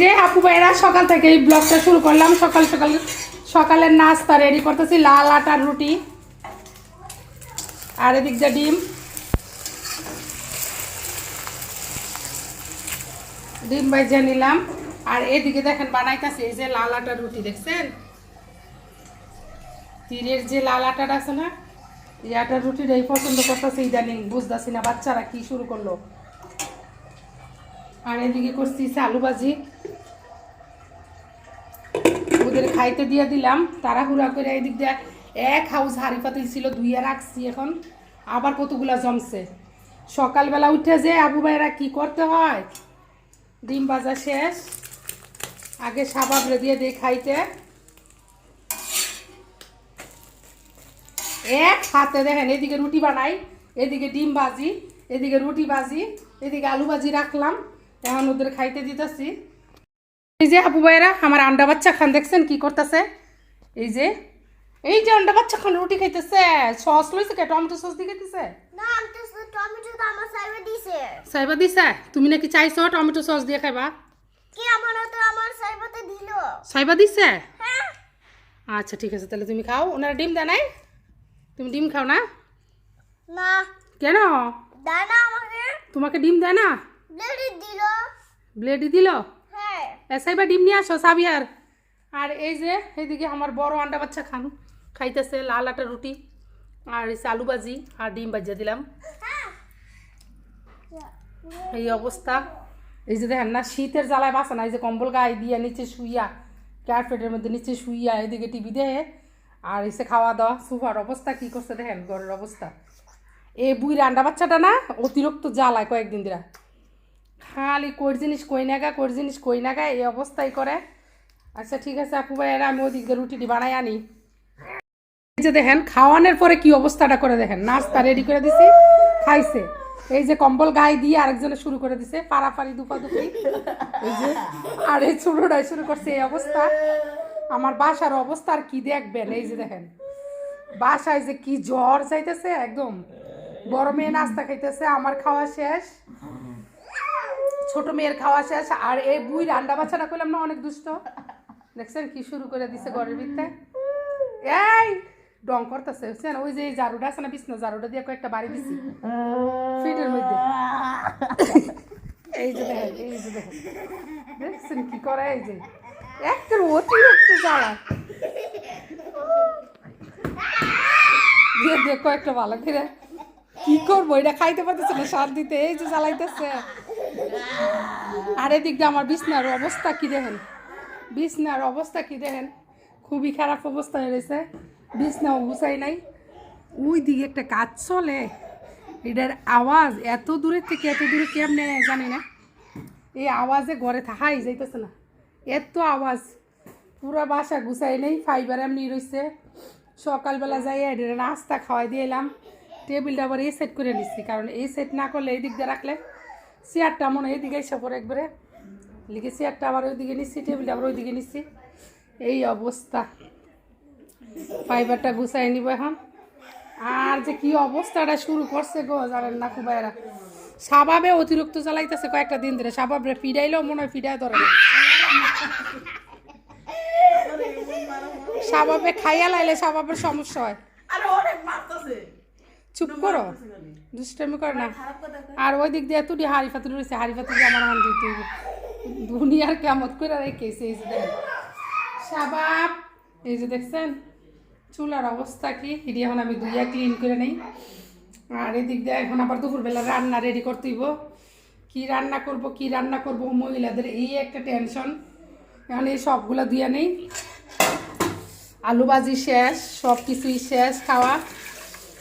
যে আপু ভাইরা সকাল থেকে এই ব্লগটা শুরু করলাম, সকাল সকাল সকালের নাস্তা রেডি করতেছি, লাল আটার রুটি আর এদিক দিয়ে ডিম। ডিম ভাইজা নিলাম। আর এদিকে দেখেন বানাইতেছি, এই যে লাল আটার রুটি দেখছেন? তীরের যে লাল আটাটা আছে না, এই আটার রুটিটাই পছন্দ করতেছে, ইদানিং বুঝতেছি না বাচ্চারা কি শুরু করল। আর এদিকে করছি আলু ভাজি ওদের খাইতে দিয়ে দিলাম, তাড়াহুড়া করে এদিক দিয়ে এক হাউস হাড়ি পাতিল ছিল, ধুইয়া রাখছি এখন। আবার কতগুলা জমছে। সকালবেলা উঠে যে আবু ভাইরা কি করতে হয়? ডিম ভাজা শেষ। আগে সাবাবরে দিয়ে দিয়ে খাইতে। এক হাতে দেখেন, এদিকে রুটি বানাই, এদিকে ডিম ভাজি, এদিকে রুটি ভাজি, এদিকে আলু ভাজি রাখলাম। এখন ওদের খাইতে দিতেছি। এই যে আপু ভাইরা আমার আন্ডা বাচ্চা খান দেখছেন কি করতেছে? এই যে এই যে আন্ডা বাচ্চা খান রুটি খাইতেছে। সস লইছে কে? টমেটো সস দিয়ে খাইতেছে? না সাইবা দিছে। তুমি নাকি চাইছো টমেটো সস দিয়ে খাইবা? কি আমার তো আমার সাইডে দিল? সাইবা দিছে? হ্যাঁ। আচ্ছা ঠিক আছে তাহলে তুমি খাও। ওনারা ডিম দেয় নাই? তুমি ডিম খাও না? না। কেন? দানা আমাকে। তোমাকে ডিম দেয় না? ব্লেডি দিল। ব্লেডি দিল? হ্যাঁ। এসাইবা ডিম নিয়ে আসো সাবিয়ার। আর এই যে এইদিকে আমার বড় আন্ডা বাচ্চা খান খাইতেছে লাল আটা রুটি আর আলু ভাজি আর ডিম ভাজিয়ে দিলাম। এই অবস্থা। এই যে দেখেন না শীতের জ্বালায় বাসা না এই যে কম্বল গায়ে দিয়ে নিচে শুইয়া ক্যারপেটের মধ্যে নিচে শুইয়া এদিকে টিভি দেহে আর এসে খাওয়া দাওয়া সুপার অবস্থা কি করছে দেখেন ঘরের অবস্থা। এই বুই রান্ডা বাচ্চাটা না অতিরিক্ত জ্বালায় কয়েকদিন দিরা খালি কোর জিনিস, কই নাগা, কোর জিনিস, কই নাগা, এই অবস্থাই করে। আচ্ছা ঠিক আছে, আপু ভাইয়েরা আমি ওদিক দিয়ে রুটিটি বানাই আনি। যে দেখেন, খাওয়ানোর পরে কি অবস্থাটা করে দেখেন। নাস্তা রেডি করে দিছি, খাইছে। এই যে কম্বল গায়ে দিয়ে আরেকজনে শুরু করে দিছে পারাপারি দুপা দুপি এই যে, আর এই ছোটটাই শুরু করছে, এই অবস্থা। আমার বাসার অবস্থা আর কি দেখবেন? এই যে দেখেন, বাসায় যে কি জ্বর চাইতেছে একদম। মেয়ে নাস্তা খাইতেছে, আমার খাওয়া শেষ। ছোট মেয়ের খাওয়া শেষ, আর এই বুই রান্না বাচ্চাটা করলাম না, অনেক দুষ্ট। দেখছেন কি শুরু করে দিছে ঘরের ভিতরে? এই, ডং করতেছে, বুঝছেন? ওই যে ঝাড়ুটা আছে না, বিছনা ঝাড়ুটা দিয়ে কয়েকটা বাড়ি দিছি। ফিটের মধ্যে। এই যে এই যে দেখছেন কি করে এই যে? একটা অতিরিক্ত জ্বালা। দিয়ে দিয়ে কয়েকটা ভালো করে কি করব? এটা খাইতে পারতেছে না, সার দিতে। এই যে জ্বালাইতেছে। আর এদিক দিয়ে আমার বিছনার অবস্থা কি দেখেন? বিছনার অবস্থা কি দেখেন? খুবই খারাপ অবস্থা হয়ে রয়েছে। বিছনাও গুছাই নাই। ওই দিকে একটা কাজ চলে। এটার আওয়াজ এত দূরের থেকে এত দূরে কেমনে জানি না। এই আওয়াজে ঘরে থাকাই যাইতেছে না। এত আওয়াজ। পুরো বাসা গুছাই নেই ফাইবার এমনি রয়েছে সকালবেলা যাই এটা নাস্তা খাওয়াই দিয়ে এলাম। টেবিলটা আবার এই সেট করে নিচ্ছি কারণ এই সেট না করলে এই দিক দিয়ে রাখলে চেয়ারটা মনে হয় এইদিকে এসে একবারে। লিখে চেয়ারটা আবার ওইদিকে নিচ্ছি, টেবিলটা আবার ওইদিকে নিচ্ছি। এই অবস্থা। ফাইবারটা গুছাই নিব এখন। আর যে কি অবস্থাটা শুরু করছে গো, জানেন না খুব খুবাইরা। স্বভাবে অতিরিক্ত চালাইতেছে কয়েকটা দিন ধরে। স্বভাবে ফিডাইলেও মনে হয় ফিডাই ধরে না। স্বভাবে খাইয়া লাইলে স্বভাবের সমস্যা হয়। আরে অনেক মারতেছে। চুপ করো। দুষ্টামি করে না। আর ওই দিক দিয়ে তুই হাড়ি ফাতুরি রয়েছে হাড়ি ফাতুরি আমার মন দিতে। দুনিয়ার কেমত করে রেখেছে এই যে দেখেন সাবাব এই যে দেখছেন চুলার অবস্থা কি? এটি এখন আমি দুইয়া ক্লিন করে নেই। আর এদিক দিয়ে এখন আবার দুপুরবেলা রান্না রেডি করতে হইব। কি রান্না করব কি রান্না করব মহিলাদের এই একটা টেনশন এখন এই সবগুলো দিয়ে নেই। আলু ভাজি শেষ সব কিছুই শেষ খাওয়া।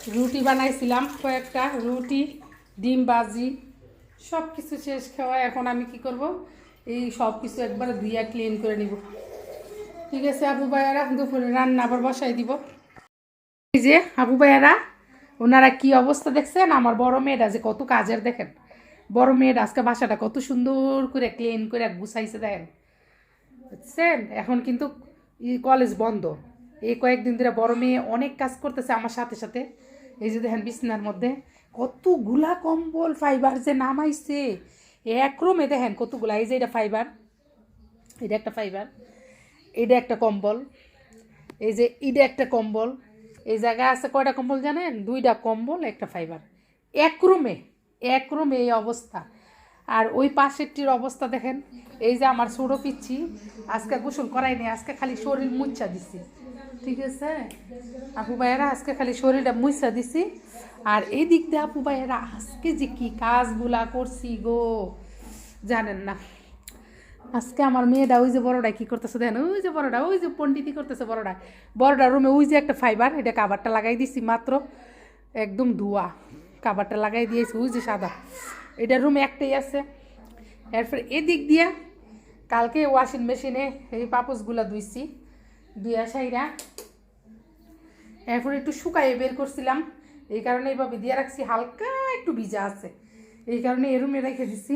রুটি বানাইছিলাম কয়েকটা, রুটি, ডিম ভাজি সব কিছু শেষ খাওয়া। এখন আমি কি করব? এই সব কিছু একবারে ধুইয়া ক্লিন করে নিব। ঠিক আছে, আবু ভাইয়ারা দুপুরে রান্না আবার বসাই দিব। এই যে আবু ভাইয়ারা ওনারা কি অবস্থা দেখছেন? আমার বড় মেয়েটা যে কত কাজের দেখেন। বড় মেয়েটা আজকে বাসাটা কত সুন্দর করে ক্লিন করে গুছাইছে দেখেন। বুঝছেন? এখন কিন্তু কলেজ বন্ধ। এই কয়েকদিন ধরে বড় মেয়ে অনেক কাজ করতেছে আমার সাথে সাথে। এই যে দেখেন, বিছনার মধ্যে কতগুলা কম্বল ফাইবার যে নামাইছে। এক রুমে দেখেন কতগুলা, এই যে এটা ফাইবার এটা একটা ফাইবার এটা একটা কম্বল, এই যে এটা একটা কম্বল, এই জায়গায় আছে কয়টা কম্বল জানেন? দুইটা কম্বল, একটা ফাইবার এক রুমে এক রুমে এই অবস্থা। আর ওই পাশেরটির অবস্থা দেখেন, এই যে আমার ছোটো পিচ্ছি, আজকে গোসল করাইনি আজকে খালি শরীর মুচ্ছা দিছি। ঠিক আছে? আপু ভাইয়েরা, আজকে খালি শরীরটা মুচ্ছা দিছি। আর এই দিক দিয়ে আপু ভাইয়েরা, আজকে যে কি কাজগুলা করছি গো, জানেন না। আজকে আমার মেয়েটা ওই যে বড়টা কি করতেছে দেখেন, ওই যে বড়টা, ওই যে পন্ডিতি করতেছে বড়টা বড়টা রুমে ওই যে একটা ফাইবার এটা কাবারটা লাগাই দিছি মাত্র, একদম ধোয়া। কাবারটা লাগাই দিয়েছি, ওই যে সাদা। এটা রুমে একটাই আছে। এরপরে এদিক দিয়া কালকে ওয়াশিং মেশিনে এই পাপোসগুলা ধুইছি দুইয়া সাইরা এরপর একটু শুকাইয়ে বের করছিলাম। এই কারণে এইভাবে দিয়ে রাখছি, হালকা একটু ভিজা আছে। এই কারণে এই রুমে রেখে দিছি।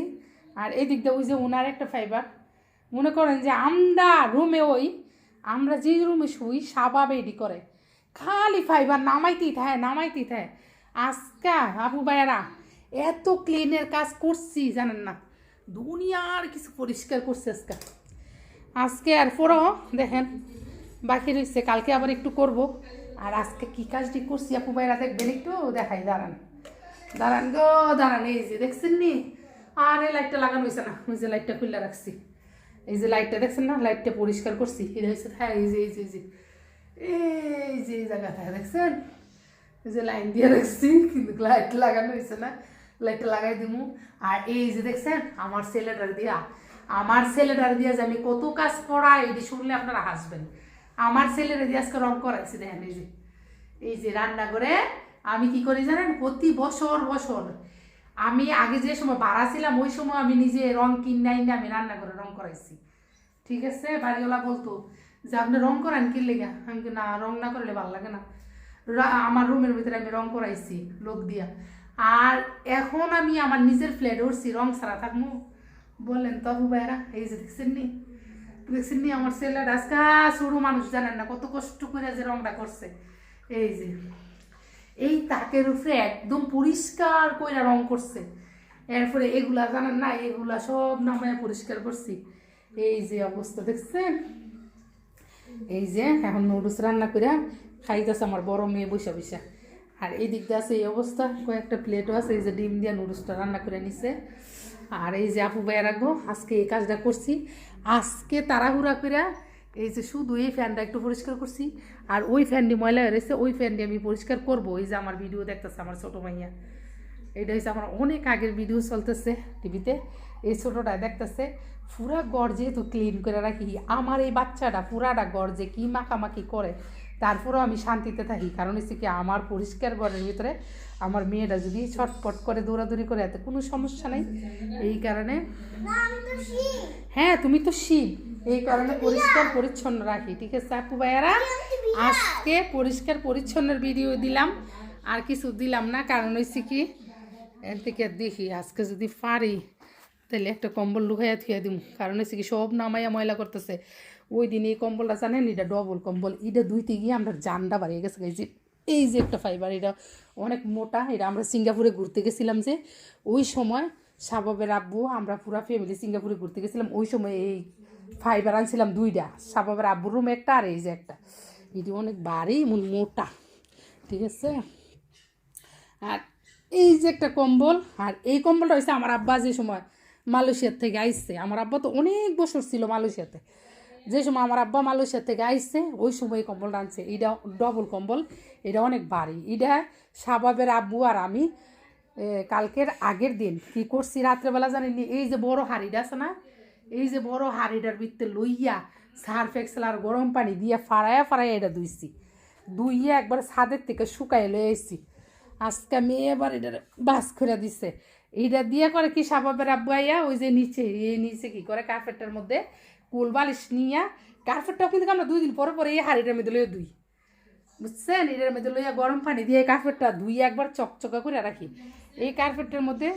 আর এই দিকটা ওই যে ওনার একটা ফাইবার মনে করেন যে আমরা রুমে ওই, আমরা যে রুমে শুই, সাবাব এডি করে। খালি ফাইবার নামাইতেই থাকে নামাইতেই থাকে। আজকা আপু ভাইয়ারা এত ক্লিনের কাজ করছি, জানেন না? দুনিয়ার কিছু পরিষ্কার করছে আজকে। আজকে আর পরও দেখেন, বাকি রয়েছে কালকে আবার একটু করব। আর আজকে কি কাজটি করছি আপু ভাইরা দেখবেন একটু? দেখাই, দাঁড়ান। দাঁড়ান গো, দাঁড়ান, এই যে দেখছেন নি? আর এই লাইটটা লাগানো হয়েছে না, ওই যে লাইটটা খুলে রাখছি। এই যে লাইটটা দেখছেন না? লাইটটা পরিষ্কার করছি। এটা হয়েছে হ্যাঁ এই যে এই যে এই যে। এই যে জায়গাটা দেখছেন? এই যে লাইন দিয়ে রাখছি, কিন্তু লাইট লাগানো হয়েছে না। লাইটটা লাগাই দিমু। আর এই যে দেখছেন, আমার ছেলেটার দিয়া। আমার ছেলেটার দিয়া যে আমি কত কাজ করাই, এটি শুনলে আপনারা হাসবেন। আমার ছেলেরা দিয়ে আজকে রং করাইছে দেখেন এই যে। এই যে রান্না করে, আমি কি করি জানেন? প্রতি বছর বছর আমি আগে যে সময় ভাড়া ছিলাম, ওই সময় আমি নিজে রং কিনাই না আমি রান্না করে রং করাইছি। ঠিক আছে? বাড়িওয়ালা বলতো যে, আপনি রং করান কি লেগে? আমি না, রং না করলে ভালো লাগে না। আমার রুমের ভিতরে আমি রং করাইছি, লোক দিয়া। আর এখন আমি আমার নিজের ফ্ল্যাট উঠছি, রং ছাড়া থাকব বলেন তবু ভাইরা, এই যে দেখছেন নি? দেখছেন নি আমার ছেলের আজকা সরু মানুষ, জানেন না? কত কষ্ট করে যে রংটা করছে। এই যে, এই তাকের উপরে একদম পরিষ্কার কইরা রং করছে। এরপরে এগুলা, জানেন না, এগুলা সব নামায় পরিষ্কার করছি। এই যে অবস্থা, দেখছেন? এই যে, এখন নুডলস রান্না করে খাইতেছে আমার বড় মেয়ে বসে বসে আর এই দিক দিয়ে আছে এই অবস্থা, কয়েকটা প্লেটও আছে, এই যে ডিম দিয়ে নুডলসটা রান্না করে নিছে। আর এই যে আপু ভাইয়া রাখব আজকে এই কাজটা করছি। আজকে তাড়াহুড়া করে এই যে শুধু এই ফ্যানটা একটু পরিষ্কার করছি, আর ওই ফ্যানটি ময়লা হয়ে রয়েছে, ওই ফ্যানটি আমি পরিষ্কার করব। এই যে আমার ভিডিও দেখতেছে আমার ছোটো মাইয়া এটা হচ্ছে আমার অনেক আগের ভিডিও চলতেছে টিভিতে। এই ছোটোটা দেখতেছে, পুরা গড় যেহেতু ক্লিন করে রাখি। আমার এই বাচ্চাটা পুরাটা গড় যে কী মাখামাখি করে। তারপরেও আমি শান্তিতে থাকি। কারণ হচ্ছে কি আমার পরিষ্কার ঘরের ভিতরে আমার মেয়েটা যদি ছটপট করে দৌড়াদৌড়ি করে এতে কোনো সমস্যা নেই। এই কারণে হ্যাঁ তুমি তো শিব। এই কারণে পরিষ্কার পরিচ্ছন্ন রাখি ঠিক আছে আপু ভাইয়ারা? আজকে পরিষ্কার পরিচ্ছন্নের ভিডিও দিলাম। আর কিছু দিলাম না কারণ হচ্ছে কি এর থেকে দেখি আজকে যদি পারি তাহলে একটা কম্বল লুকাইয়া থুয়া দিম। কারণ হচ্ছে কি, সব নামাইয়া ময়লা করতেছে। ওই দিন এই কম্বলটা জানেন, এটা ডবল কম্বল। এটা ধুইতে গিয়ে আমরা জানটা বাড়িয়ে গেছে যে এই যে একটা ফাইবার এটা অনেক মোটা, এটা আমরা সিঙ্গাপুরে ঘুরতে গেছিলাম যে, ওই সময় সাবাবের আব্বু, আমরা পুরা ফ্যামিলি সিঙ্গাপুরে ঘুরতে গেছিলাম, ওই সময় এই ফাইবার আনছিলাম দুইটা। সাবাবের আব্বুর রুম একটা আর এই যে একটা। এটি অনেক ভারী এমন মোটা। ঠিক আছে? আর এই যে একটা কম্বল, আর এই কম্বলটা হচ্ছে আমার আব্বা যে সময় মালয়েশিয়ার থেকে আইসছে আমার আব্বা তো অনেক বছর ছিল মালয়েশিয়াতে। যে সময় আমার আব্বা মালয়েশিয়ার থেকে আইসছে ওই সময় কম্বল আনছে এটা ডবল কম্বল, এটা অনেক ভারী। এটা সাবাবের আব্বু আর আমি কালকের আগের দিন কি করছি রাত্রেবেলা জানেনি এই যে বড় হাঁড়িটা আছে না, এই যে বড় হাঁড়িটার ভিতরে লইয়া সার্ফ এক্সেল আর গরম পানি দিয়ে ফাড়ায়া ফাড়াইয়া এটা ধুইছি। ধুইয়া একবার ছাদের থেকে শুকাই লয়ে আজকে আমি এবার এটা বাস করে দিছে। এইটা দিয়ে করে কি সাবাবের আব্বু আইয়া? ওই যে নিচে, এ নিচে কি করে কার্পেটটার মধ্যে কুল বালিশ নিয়া কার্পেটটাও কিন্তু আমরা দুই দিন পরে পরে এই হাড়িটার মধ্যে লইয়া দুই বুঝছেন? এটার মধ্যে লইয়া গরম পানি দিয়ে এই কার্পেটটা ধুইয়া একবার চকচকা করে রাখি। এই কার্পেটটার মধ্যে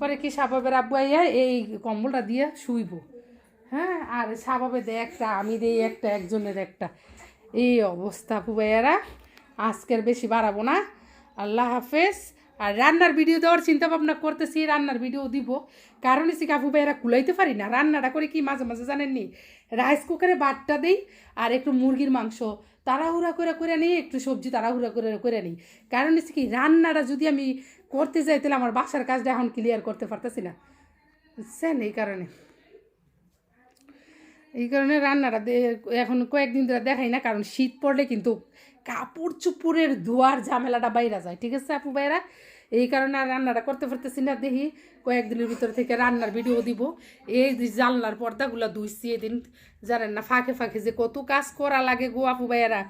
করে কি সাবাবের আব্বু আইয়া এই কম্বলটা দিয়ে শুইব। হ্যাঁ? আর সাবাবে দে একটা, আমি দেই একটা, একজনের একটা। এই অবস্থা পুবাইয়ারা আজকের বেশি বাড়াবো না। আল্লাহ হাফেজ। আর রান্নার ভিডিও দেওয়ার চিন্তা ভাবনা করতেছি, রান্নার ভিডিও দিব। কারণ হচ্ছে কাপু ভাইয়েরা কুলাইতে পারি না? রান্নাটা করে কি মাঝে মাঝে জানেননি? রাইস কুকারে বাটটা দিই আর একটু মুরগির মাংস। তাড়াহুড়া করে করে নিই, একটু সবজি তাড়াহুড়া করে করে নিই। কারণ হচ্ছে কি, রান্নাটা যদি আমি করতে যাই, তাহলে আমার বাসার কাজটা এখন ক্লিয়ার করতে পারতেছি না। বুঝছেন? এই কারণে। এই কারণে রান্নাটা এখন কয়েকদিন ধরে দেখাই না, কারণ শীত পড়লে কিন্তু কাপড় চুপুরের ধোয়ার ঝামেলাটা বাইরা যায়। ঠিক আছে আপু ভাইরা এই কারণে আর রান্নাটা করতে পারতেছি না দেখি কয়েকদিনের ভিতর থেকে রান্নার ভিডিও দিব। এই জানলার পর্দাগুলো ধুইছি এদিন। জানেন না ফাঁকে ফাঁকে যে কত কাজ করা লাগে গো আপু ভাইয়ারা।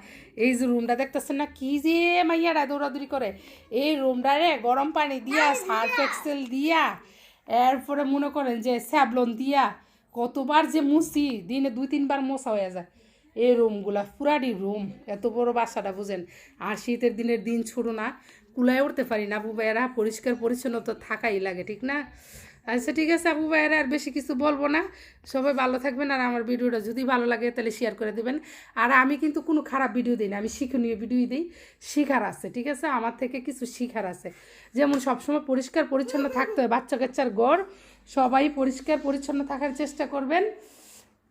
এই যে রুমটা দেখতেছেন না কি যে মাইয়ারা দৌড়াদৌড়ি করে। এই রুমটারে গরম পানি দিয়া সার্ফ এক্সেল দিয়া। এরপরে মনে করেন যে স্যাবলন দিয়া কতবার যে মুছি দিনে দুই তিনবার মোছা হয়ে যায়। এই রুমগুলা পুরাডি রুম এত বড় বাসাটা বুঝেন। আর শীতের দিনের দিন ছোট না। কুলায় উঠতে পারি না। আবু ভাইয়েরা পরিষ্কার পরিচ্ছন্ন তো থাকাই লাগে, ঠিক না? আচ্ছা ঠিক আছে আবু ভাইয়েরা, আর বেশি কিছু বলব না। সবাই ভালো থাকবেন, আর আমার ভিডিওটা যদি ভালো লাগে তাহলে শেয়ার করে দেবেন। আর আমি কিন্তু কোনো খারাপ ভিডিও দিই না, আমি শিক্ষণীয় ভিডিও দিই। শিখার আছে, ঠিক আছে? আমার থেকে কিছু শিখার আছে। যেমন সবসময় পরিষ্কার পরিচ্ছন্ন থাকতে হয়, বাচ্চা কাচ্চার ঘর, সবাই পরিষ্কার পরিচ্ছন্ন থাকার চেষ্টা করবেন।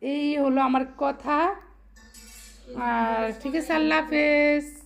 এই হলো আমার কথা। আর ঠিক আছে, আল্লাহ হাফেজ।